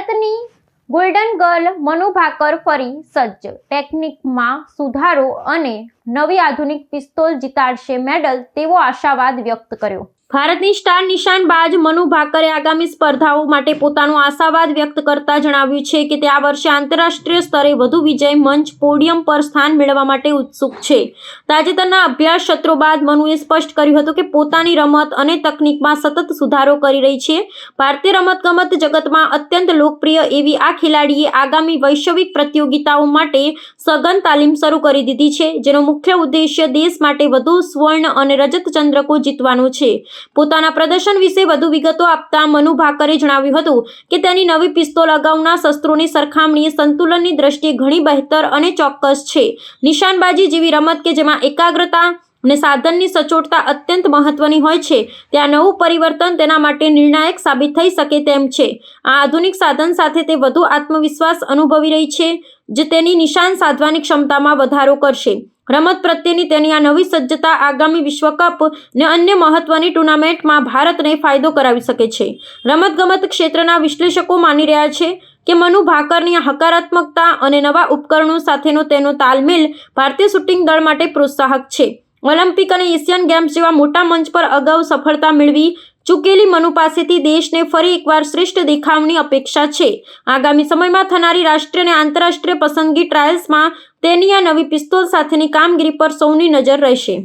ભારતની golden girl Manu Bhaker ફરી સજ્જ. ટેકનિકમાં સુધારો અને નવી આધુનિક પિસ્તોલ જીતાડશે મેડલ તેવો આશાવાદ વ્યક્ત કર્યો. ભારતની સ્ટાર નિશાનબાજ મનુ ભાકરે આગામી સ્પર્ધાઓ માટે પોતાનો આશાવાદ વ્યક્ત કરતા જણાવ્યું છે કે તે આ વર્ષે આંતરરાષ્ટ્રીય સ્તરે વધુ વિજય મંચ પોડિયમ પર સ્થાન મેળવવા માટે ઉત્સુક છે. તાજેતરના અભ્યાસ સત્રો બાદ મનુએ સ્પષ્ટ કર્યું હતું કે પોતાની રમત અને તકનિકમાં સતત સુધારો કરી રહી છે. ભારતીય રમતગમત જગતમાં અત્યંત લોકપ્રિય એવી આ ખેલાડીએ આગામી વૈશ્વિક પ્રતિયોગિતાઓ માટે સઘન તાલીમ શરૂ કરી દીધી છે, જેનો મુખ્ય ઉદ્દેશ્ય દેશ માટે વધુ સ્વર્ણ અને રજત ચંદ્રકો જીતવાનો છે. પોતાના પ્રદર્શન વિશે વધુ વિગતો આપતા મનુ ભાકરે જણાવ્યું હતું કે તેની નવી પિસ્તોલ અગાઉના શસ્ત્રોની સરખામણીએ સંતુલનની દ્રષ્ટિએ ઘણી બહેતર અને ચોક્કસ છે. નિશાનબાજી જેવી રમત કે જેમાં એકાગ્રતા અને સાધનની સચોટતા અત્યંત મહત્વની હોય છે, ત્યાં નવું પરિવર્તન તેના માટે નિર્ણાયક સાબિત થઈ શકે તેમ છે. આ આધુનિક સાધન સાથે તે વધુ આત્મવિશ્વાસ અનુભવી રહી છે, જે તેની નિશાન સાધવાની ક્ષમતામાં વધારો કરશે. રમત પ્રત્યેની તેની આ નવી સજ્જતા આગામી વિશ્વકપ ને અન્ય મહત્વની ટુર્નામેન્ટમાં ભારતને ફાયદો કરાવી શકે છે. રમતગમત ક્ષેત્રના વિશ્લેષકો માની રહ્યા છે કે મનુ ભાકરની હકારાત્મકતા અને નવા ઉપકરણો સાથેનો તેનો તાલમેલ ભારતીય શૂટિંગ દળ માટે પ્રોત્સાહક છે. ઓલિમ્પિક અને એશિયન ગેમ્સ જેવા મોટા મંચ પર અગાઉ સફળતા મેળવી ચૂકેલી મનુ પાસેથી દેશને ફરી એકવાર શ્રેષ્ઠ દેખાવની અપેક્ષા છે. આગામી સમયમાં થનારી રાષ્ટ્રીય અને આંતરરાષ્ટ્રીય પસંદગી ટ્રાયલ્સમાં તેની આ નવી પિસ્તોલ સાથેની કામગીરી પર સૌની નજર રહેશે.